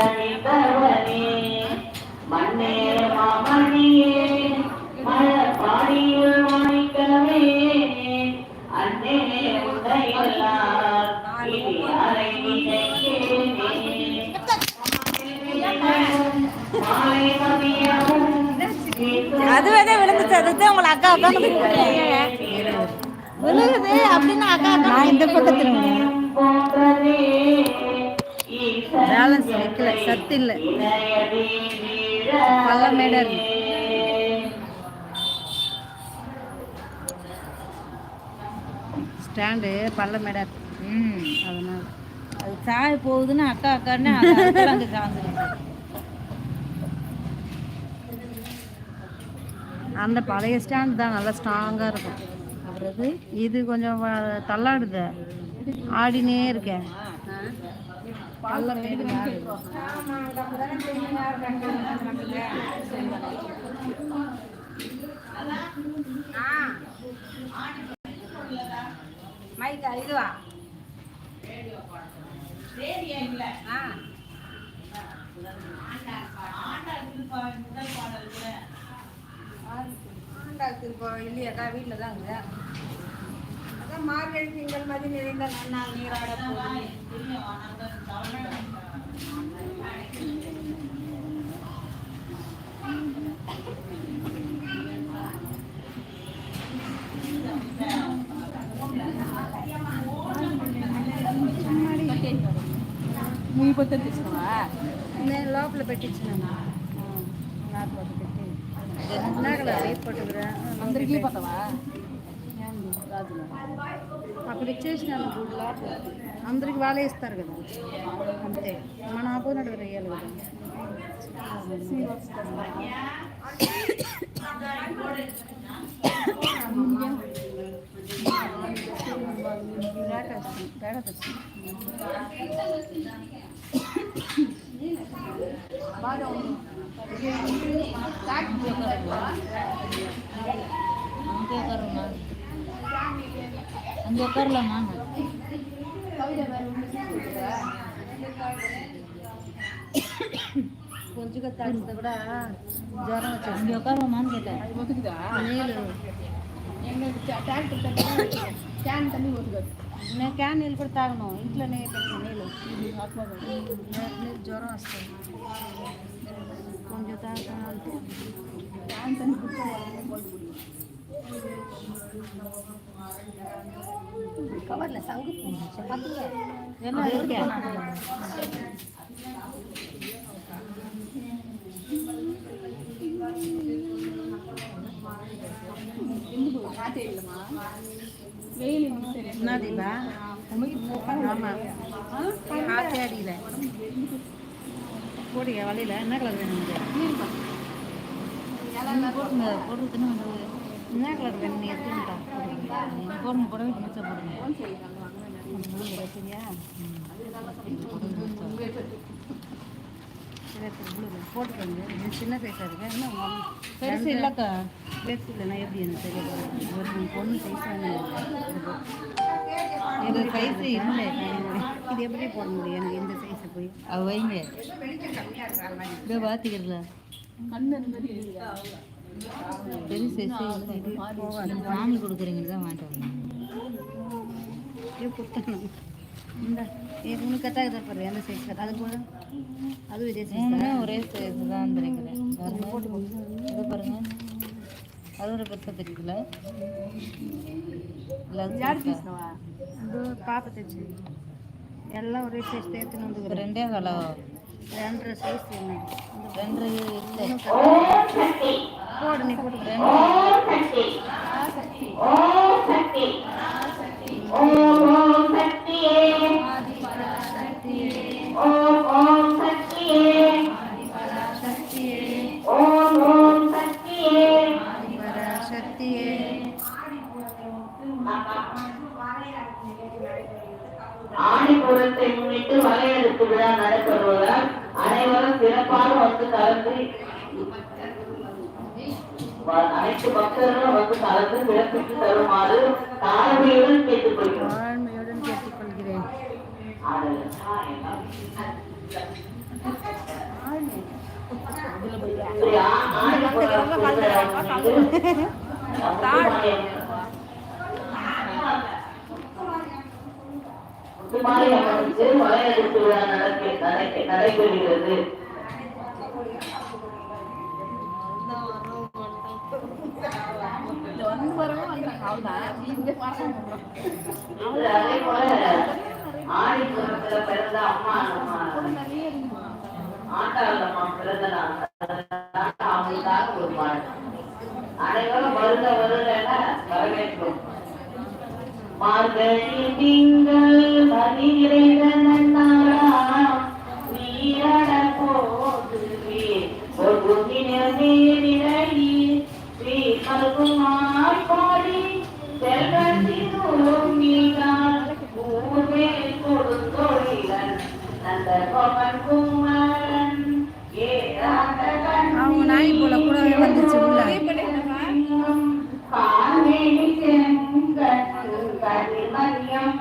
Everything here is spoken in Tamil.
அணிந்தவனே மண்ணே மாமணியே அன்னே விழுந்துச்சு. அதுதான் உங்களை அக்கா கூப்பிடுறீங்க விழுகுது. அப்படின்னு அக்கா அக்கா நான் இந்த பக்கத்தில் பேலன்ஸ் வைக்கல சத்து இல்லை. பள்ள மேடா ஸ்டாண்டு பள்ள மேடா ம். அதனால. அது சாய் போகுதுன்னு அக்கா அக்கான்னு அங்கே சாந்துருக்கு அந்த பழைய ஸ்டாண்ட் தான் நல்லா ஸ்ட்ராங்காக இருக்கும். அப்புறம் இது கொஞ்சம் தள்ளாடுது. ஆடினே இருக்கேன் மேடு ஆடுது. மைக்கா இதுவா ஆ. ஆண்டாள் திருப்பம் இல்லையாக்கா வீட்டில் தான் இருக்குது அதான் மார்கழி திங்கள் மதி நிறைந்த நன்னாள் நீராட போகுது మీ పొద్దున్న తీసుకున్నావా నేను లోపల పెట్టించినాను లోపల పెట్టి ఇందాకలా రేపు పట్టుకురా అందరికీ పోతావా అక్కడ ఇచ్చేసిన గుడ్ లాక్ అందరికి వాళ్ళే ఇస్తారు కదా. అంతే. మన ఆపోయినట్టు వేయాలి కదా. బాగా ఉంది. అంతే அங்கே உட்காரலாமா கொஞ்சம் கத்தாடிச்சத கூட ஜுரம் வச்சு அங்கே உட்காருவோமான்னு கேட்டேன் ஒத்துக்குதா எங்களுக்கு டேங்க் கேன் தண்ணி ஒத்துக்காது నేను క్యాన్ నీళ్ళు కూడా తాగను ఇంట్లోనే పెట్టాను నీళ్ళు నీళ్ళు జ్వరం వస్తుంది కొంచెం తాగుతాను అంటే క్యాన్ తను கவரில் சங்கு பார்த்தீங்க என்ன இருக்கு? என்ன தீபா போடுங்க வழியில் என்ன கலர் வேணும் போட்டுங்க போட்டு என்ன கலர் வேணும் எடுத்துக்கிட்டோம் எடுத்துக்கிட்டா போடுங்க புடவை முடிச்சா போடுங்க போட்டுக்கோங்க சின்ன சைஸாக இருக்கு என்ன பெருசு இல்லைக்கா பெருசு இல்லைன்னா எப்படி எனக்கு தெரியல ஒரு பொண்ணு சைஸான இது சைஸ் இல்லை இது எப்படி போட முடியும் எனக்கு இந்த சைஸை போய் அது வைங்க இதோ பார்த்துக்கிறல கண்ணு அந்த சாமி கொடுக்குறீங்கன்னு வாங்கிட்டு வந்தேன். கொடுத்தணும் இந்த பாரு என்ன சைஸ் அது கூட அது இதே ஒரே சைஸ் தான் வந்துருக்கிறேன் இது பாருங்க. அதோட பெருசாக தெரியுதுல பாப்பா எல்லாம் ஒரே சைஸ் எடுத்துன்னு வந்து ரெண்டே காலம் ரெண்டரை சைஸ் ரெண்டரை இல்லை. போடு நீ. போடு ஆணிபுரத்தை முன்னிட்டு வரையறுப்பு விழா நடைபெறுவதால் அனைவரும் சிறப்பாக வந்து கலந்து அனைத்து பக்தர்களும் வந்து கலந்து சிறப்பித்து தருமாறு தாழ்மையுடன் கேட்டுக்கொள்கிறோம். தாழ்மையுடன் கேட்டுக்கொள்கிறேன். அது அதே போல ஆடி புறத்துல பிறந்த அம்மா ஆட்டாளம்மா அவங்களுக்காக ஒரு பாடல் அனைவரும் வரவேற்கும் மார்கழி திங்கள் அவங்க நாய் போல கூடவே வந்துச்சு உள்ள. காவேரி செங்கட்டு கரிமதியம்